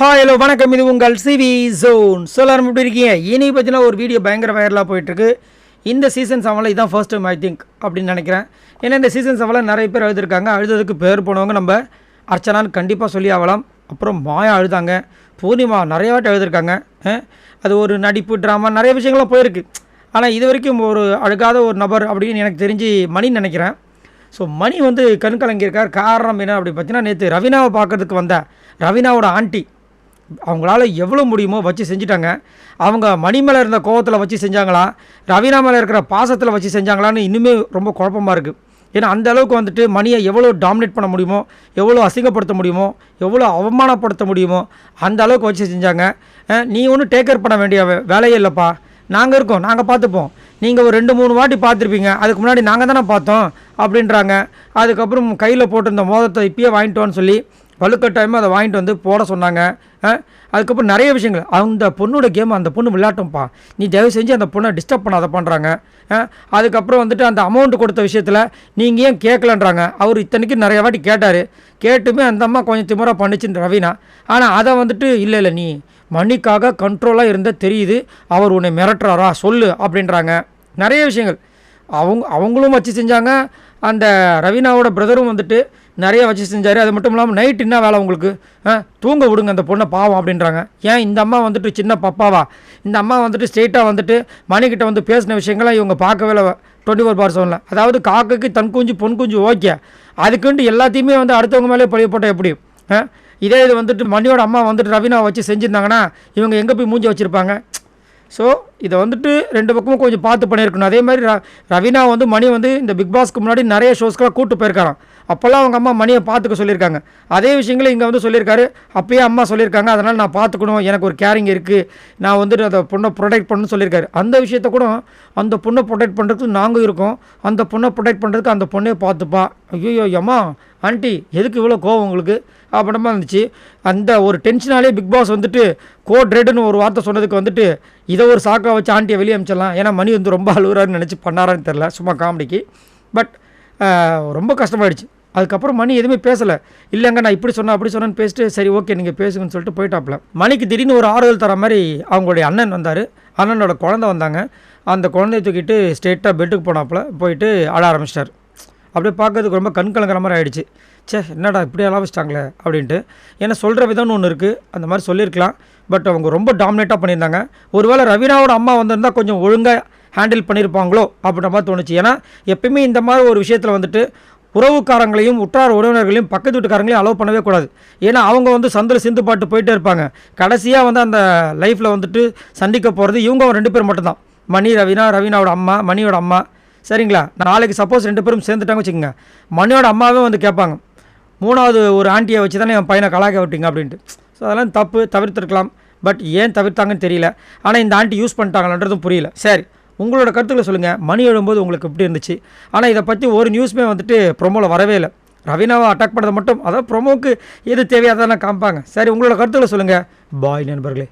Hi hello வணக்கம். இது உங்கள் சிவி ஜோன் சொல்லாரம் எப்படி இருக்கீங்க? இனி பார்த்தீங்கன்னா ஒரு வீடியோ பயங்கர வைரலாக போயிட்டுருக்கு. இந்த சீசன் செவனில் இதான் ஃபர்ஸ்ட் டைம் ஐ திங்க் அப்படின்னு நினைக்கிறேன். ஏன்னா இந்த சீசன் செவனில் நிறைய பேர் அழுதுருக்காங்க. அழுததுக்கு பேர் போனவங்க நம்ம அர்ச்சனான்னு கண்டிப்பாக சொல்லி ஆகலாம். அப்புறம் மாயா அழுதாங்க. பூர்ணிமா நிறைய வாட்டி எழுதிருக்காங்க அது ஒரு நடிப்பு ட்ராமா நிறைய விஷயங்கள்லாம் போயிருக்கு. ஆனால் இது வரைக்கும் ஒரு அழுகாத ஒரு நபர் அப்படின்னு எனக்கு தெரிஞ்சு மணின்னு நினைக்கிறேன். ஸோ மணி வந்து கண் கலங்கியிருக்கார் காரணம் என்ன அப்படி பார்த்தீங்கன்னா நேற்று ரவீனாவை பார்க்கறதுக்கு வந்த ரவீனாவோட ஆண்டி. அவங்களால எவ்வளோ முடியுமோ வச்சு செஞ்சுட்டாங்க. அவங்க மணி மேலே இருந்த கோவத்தில் வச்சு செஞ்சாங்களா? ரவீனா மேலே இருக்கிற பாசத்தில் வச்சு செஞ்சாங்களான்னு இன்னுமே ரொம்ப குழப்பமாக இருக்குது ஏன்னா அந்த அளவுக்கு வந்துட்டு மணியை எவ்வளோ டாமினேட் பண்ண முடியுமோ எவ்வளோ அசிங்கப்படுத்த முடியுமோ எவ்வளோ அவமானப்படுத்த முடியுமோ அந்த அளவுக்கு வச்சு செஞ்சாங்க. நீ ஒன்றும் டேக்கர் பண்ண வேண்டிய வே- வேலையே இல்லைப்பா. நாங்கள் இருக்கோம் நாங்கள் பார்த்துப்போம். நீங்கள் ஒரு ரெண்டு மூணு வாட்டி பார்த்துருப்பீங்க. அதுக்கு முன்னாடி நாங்கள் தானே பார்த்தோம் அப்படின்றாங்க. அதுக்கப்புறம் கையில் போட்டிருந்த மோதத்தை இப்பயே வாங்கிட்டோன்னு சொல்லி வலுக்கட்டாயமாக அதை வாங்கிட்டு வந்து போட சொன்னாங்க. அதுக்கப்புறம் நிறைய விஷயங்கள். அந்த பொண்ணோட கேம் அந்த பொண்ணு விளையாட்டும்ப்பா. நீ தயவு செஞ்சு அந்த பொண்ணை டிஸ்டர்ப் பண்ணாத பண்ணுறாங்க அதுக்கப்புறம் வந்துட்டு அந்த அமௌண்ட் கொடுத்த விஷயத்தில் நீங்கள் ஏன் கேட்கலன்றாங்க. அவர் இத்தனைக்கும் நிறைய வாட்டி கேட்டார். கேட்டுமே அந்த அம்மா கொஞ்சம் திமிரா பண்ணிச்சுன்னு ரவீனா. ஆனால் அதை வந்துட்டு இல்லை இல்லை நீ மணிக்காக கண்ட்ரோலாக இருந்தால் தெரியுது. அவர் உன்னை மிரட்டுறாரா? சொல்லு அப்படின்றாங்க. நிறைய விஷயங்கள். அவங்க அவங்களும் வச்சு செஞ்சாங்க. அந்த ரவீனாவோட பிரதரும் வந்துட்டு நிறைய வச்சு செஞ்சார். அது மட்டும் இல்லாமல் நைட் என்ன வேலை உங்களுக்கு? தூங்க விடுங்க அந்த பொண்ணை பாவம் அப்படின்றாங்க. ஏன் இந்த அம்மா வந்துட்டு சின்ன பப்பாவா? இந்த அம்மா வந்துட்டு ஸ்ட்ரெயிட்டாக வந்துட்டு மணிக்கிட்ட வந்து பேசின விஷயங்களை இவங்க பார்க்கவே இல்லை. டுவெண்ட்டி ஃபோர் பார் செவனில் அதாவது காக்கைக்கு தன் குஞ்சு பொன் குஞ்சு ஓகே அதுக்குன்ட்டு எல்லாத்தையுமே வந்து அடுத்தவங்க மேலே பழிய போட்டால் எப்படி? இதே இது வந்துட்டு மணியோட அம்மா வந்துட்டு ரவீனா வச்சு செஞ்சுருந்தாங்கன்னா இவங்க எங்கே போய் மூஞ்சி வச்சுருப்பாங்க? ஸோ இதை வந்துட்டு ரெண்டு பக்கமும் கொஞ்சம் பார்த்து பண்ணியிருக்கணும். அதே மாதிரி ர- ரவீனா வந்து மணி வந்து இந்த பிக் பாஸ்க்கு முன்னாடி நிறைய ஷோஸ்க்கெலாம் கூப்பிட்டு போயிருக்காராம். அப்போல்லாம் அவங்க அம்மா மணியை பார்த்துக்க சொல்லியிருக்காங்க. அதே விஷயங்களும் இங்கே வந்து சொல்லியிருக்காரு. அப்பயே அம்மா சொல்லியிருக்காங்க. அதனால் நான் பார்த்துக்கணும். எனக்கு ஒரு கேரிங் இருக்குது நான் வந்துட்டு அந்த பொண்ணை ப்ரொடெக்ட் பண்ணணும்னு சொல்லியிருக்காரு. அந்த விஷயத்த கூட அந்த பொண்ணை ப்ரொடெக்ட் பண்ணுறதுக்கு நாங்கள் இருக்கோம். அந்த பொண்ணை ப்ரொடெக்ட் பண்ணுறதுக்கு அந்த பொண்ணே பார்த்துப்பா. ஐயோ அம்மா ஆண்டி எதுக்கு இவ்வளோ கோவம் உங்களுக்கு? அப்படிமா இருந்துச்சு. அந்த ஒரு டென்ஷனாலே பிக் பாஸ் வந்துட்டு கோட் ரெட்டுன்னு ஒரு வார்த்தை சொன்னதுக்கு வந்துட்டு இதை ஒரு சாக்கா வச்சு ஆண்டியை வெளியே அமிச்சிடலாம். ஏன்னா மணி வந்து ரொம்ப அழுகுறாருன்னு நினச்சி பண்ணாரான்னு தெரில சும்மா காமெடிக்கு பட் ரொம்ப கஷ்டமாயிடுச்சு. அதுக்கப்புறம் மணி எதுவுமே பேசலை. இல்லைங்க நான் இப்படி சொன்னேன் அப்படி சொன்னேன்னு பேசிட்டு சரி ஓகே நீங்கள் பேசுங்கன்னு சொல்லிட்டு போயிட்டாப்புல. மணிக்கு திடீர்னு ஒரு ஆறுதல் தர மாதிரி அவங்களுடைய அண்ணன் வந்தார். அண்ணனோட குழந்தை வந்தாங்க. அந்த குழந்தைய தூக்கிட்டு ஸ்ட்ரெயிட்டாக பெட்டுக்கு போனாப்புல. போயிட்டு அழ ஆரம்பிச்சிட்டார். அப்படியே பார்க்கறதுக்கு ரொம்ப கண் கலங்குற மாதிரி ஆயிடுச்சு. சே என்னடா இப்படி அள அப்படின்ட்டு. ஏன்னா சொல்கிற விதம்னு ஒன்று இருக்குது அந்த மாதிரி சொல்லியிருக்கலாம். பட் அவங்க ரொம்ப டாமினேட்டாக பண்ணியிருந்தாங்க. ஒருவேளை ரவீனாவோட அம்மா வந்திருந்தால் கொஞ்சம் ஒழுங்காக ஹேண்டில் பண்ணியிருப்பாங்களோ அப்படின்ற மாதிரி தோணுச்சு. ஏன்னா எப்பயுமே இந்த மாதிரி ஒரு விஷயத்தில் வந்துட்டு உறவுக்காரங்களையும் உற்றார் உறவினர்களையும் பக்கத்து வீட்டுக்காரங்களையும் அலோவ் பண்ணவே கூடாது. ஏன்னா அவங்க வந்து சந்தில் சிந்து பாட்டு போயிட்டே இருப்பாங்க. கடைசியாக வந்து அந்த லைஃப்பில் வந்துட்டு சந்திக்க போகிறது இவங்க ரெண்டு பேர் மட்டும்தான். மணி ரவீனா ரவீனாவோட அம்மா மணியோட அம்மா. சரிங்களா? நாளைக்கு சப்போஸ் ரெண்டு பேரும் சேர்ந்துட்டாங்க வச்சுக்கோங்க. மணியோட அம்மாவே வந்து கேட்பாங்க. மூணாவது ஒரு ஆண்டியை வச்சு தானே என் பையனை கலாக்க விட்டீங்க அப்படின்ட்டு. ஸோ அதெல்லாம் தப்பு தவிர்த்துருக்கலாம். பட் ஏன் தவிர்த்தாங்கன்னு தெரியல. ஆனால் இந்த ஆண்டி யூஸ் பண்ணிட்டாங்கன்றதும் புரியல. சரி. உங்களோட கருத்துக்களை சொல்லுங்கள் மணி எழும்போது உங்களுக்கு எப்படி இருந்துச்சு? ஆனால் இதை பற்றி ஒரு நியூஸுமே வந்துட்டு ப்ரொமோவில் வரவே இல்லை. ரவீனாவை அட்டாக் பண்ணதை மட்டும் அதாவது ப்ரொமோவுக்கு எது தேவையாதான் காமிப்பாங்க. சரி உங்களோட கருத்துக்களை சொல்லுங்கள் பாய் நண்பர்களே.